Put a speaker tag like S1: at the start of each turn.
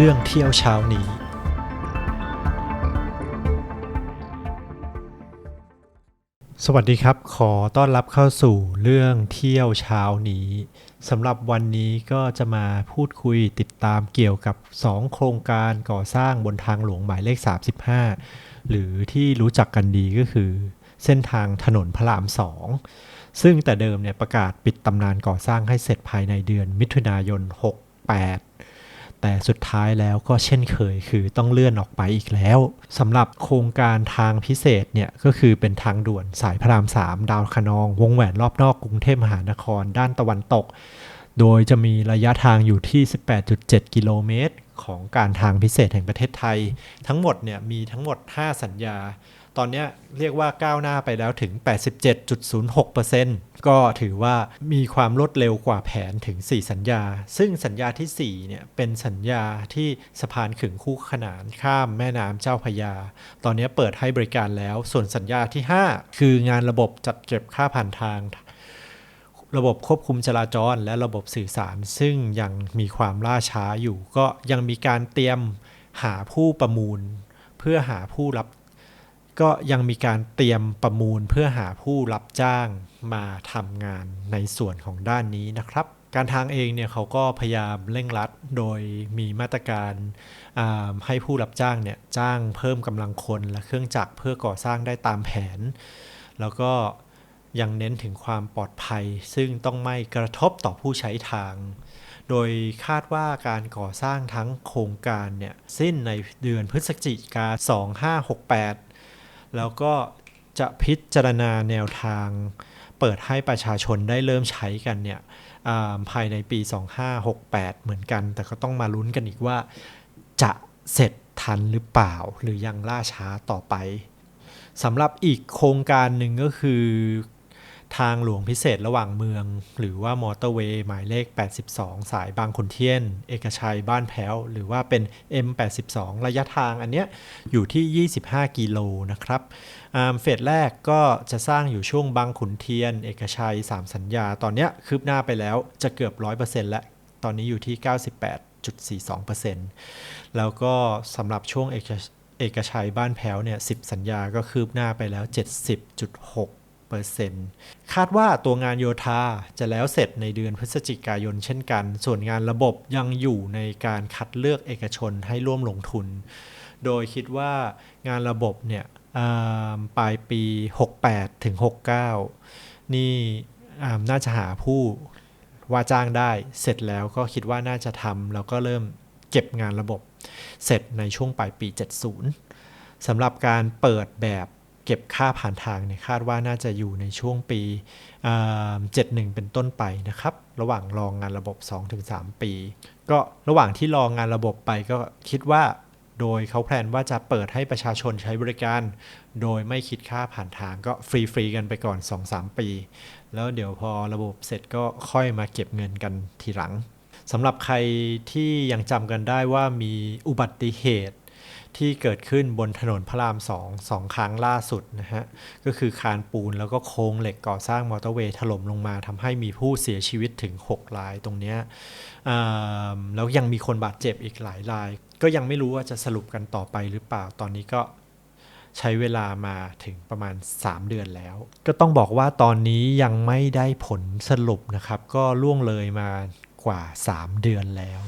S1: เรื่องเที่ยวเช้านี้ สวัสดีครับ ขอต้อนรับเข้าสู่เรื่องเที่ยวเช้านี้สำหรับวันนี้ก็จะมาพูดคุยติดตามเกี่ยวกับ 2 โครงการก่อสร้างบนทางหลวงหมายเลข 35 หรือที่รู้จักกันดีก็คือ เส้นทางถนนพระราม2ซึ่งแต่เดิมเนี่ยประกาศปิดตำนานก่อสร้างให้เสร็จภายในเดือนมิถุนายน 68 แต่สุดท้ายแล้วก็เช่นเคยคือต้องเลื่อนออกไปอีกแล้วสำหรับโครงการทางพิเศษเนี่ยก็คือเป็นทางด่วนสายพระราม 3 ดาวคะนอง วงแหวนรอบนอกกรุงเทพมหานคร ด้านตะวันตก โดยจะมีระยะทางอยู่ที่ 18.7 กิโลเมตร ของการทางพิเศษแห่งประเทศไทย ทั้งหมดเนี่ยมีทั้งหมด 5 สัญญา ตอนนี้เรียกว่าก้าวหน้าไปแล้วถึง 87.06%ก็ถือว่ามีความรวดเร็วกว่าแผนถึง 4 สัญญา ซึ่งสัญญาที่ 4 เนี่ย เป็นสัญญาที่สะพานขึงคู่ขนานข้ามแม่น้ำเจ้าพยา ตอนนี้เปิดให้บริการแล้ว ส่วนสัญญาที่ 5 คืองานระบบจัดเก็บค่าผ่านทางระบบควบคุมจราจรและระบบสื่อสาร ซึ่งยังมีความล่าช้าอยู่ ก็ยังมีการเตรียมหาผู้ประมูล เพื่อหาผู้รับ ก็ยังมีการเตรียมประมูลเพื่อหาผู้รับจ้างมาทำงานในส่วนของด้านนี้นะครับ การทางเองเนี่ยเขาก็พยายามเร่งรัดโดยมีมาตรการให้ผู้รับจ้างเนี่ยจ้างเพิ่มกำลังคนและเครื่องจักรเพื่อก่อสร้างได้ตามแผน แล้วก็ยังเน้นถึงความปลอดภัย ซึ่งต้องไม่กระทบต่อผู้ใช้ทาง โดยคาดว่าการก่อสร้างทั้งโครงการเนี่ยสิ้นในเดือนพฤศจิกา2568 แล้วก็จะพิจารณาแนวทางเปิดให้ประชาชนได้เริ่มใช้กันเนี่ยภายในปี 2568 เหมือนกัน แต่ก็ต้องมาลุ้นกันอีกว่าจะเสร็จทันหรือเปล่า หรือยังล่าช้าต่อไปสำหรับอีกโครงการหนึ่งก็คือ ทางหลวงพิเศษระหว่างเมือง หรือว่ามอเตอร์เวย์หมายเลข 82 สายบางขุนเทียน เอกชัยบ้านแพ้ว หรือว่าเป็น M82 ระยะทางอันเนี้ยอยู่ที่ 25 กิโลนะครับเฟสแรกก็จะสร้างอยู่ช่วงบางขุนเทียน เอกชัย 3 สัญญา ตอนเนี้ยคืบหน้าไปแล้วจะเกือบ 100%แล้ว ตอนนี้อยู่ที่ 98.42%แล้วก็สำหรับช่วงเอกเอกชัยบ้านแพ้วเนี่ย 10 สัญญาก็คืบหน้าไปแล้ว 70.6 คาดว่าตัวงานโยธาจะแล้วเสร็จในเดือนพฤศจิกายนเช่นกัน ส่วนงานระบบยังอยู่ในการคัดเลือกเอกชนให้ร่วมลงทุน โดยคิดว่างานระบบเนี่ยปลายปี 68 ถึง 69 นี่น่าจะหาผู้ว่าจ้างได้เสร็จแล้วก็คิดว่าน่าจะทำแล้วก็เริ่มเก็บงานระบบเสร็จในช่วงปลายปี 70สำหรับการเปิดแบบ เก็บค่าผ่านทางเนี่ยคาดว่าน่าจะอยู่ในช่วงปี 71 เป็นต้นไปนะครับ ระหว่างรองงานระบบ 2-3 ปี ก็ระหว่างที่รองงานระบบไปก็คิดว่าโดยเขาแพลนว่าจะเปิดให้ประชาชนใช้บริการ โดยไม่คิดค่าผ่านทางก็ฟรีๆกันไปก่อน 2-3 ปี แล้วเดี๋ยวพอระบบเสร็จก็ค่อยมาเก็บเงินกันทีหลังสำหรับใครที่ยังจำกันได้ว่ามีอุบัติเหตุ ที่เกิดขึ้นบนถนนพระรามสองสองครั้งล่าสุดนะฮะ ก็คือคานปูนแล้วก็โครงเหล็กก่อสร้างมอเตอร์เวย์ถล่มลงมาทำให้มีผู้เสียชีวิตถึง 6 รายตรงเนี้ยแล้วยังมีคนบาดเจ็บอีกหลายราย ก็ยังไม่รู้ว่าจะสรุปกันต่อไปหรือเปล่าตอนนี้ก็ใช้เวลามาถึงประมาณ 3 เดือนแล้ว ก็ต้องบอกว่าตอนนี้ยังไม่ได้ผลสรุปนะครับ ก็ล่วงเลยมากว่า 3 เดือนแล้ว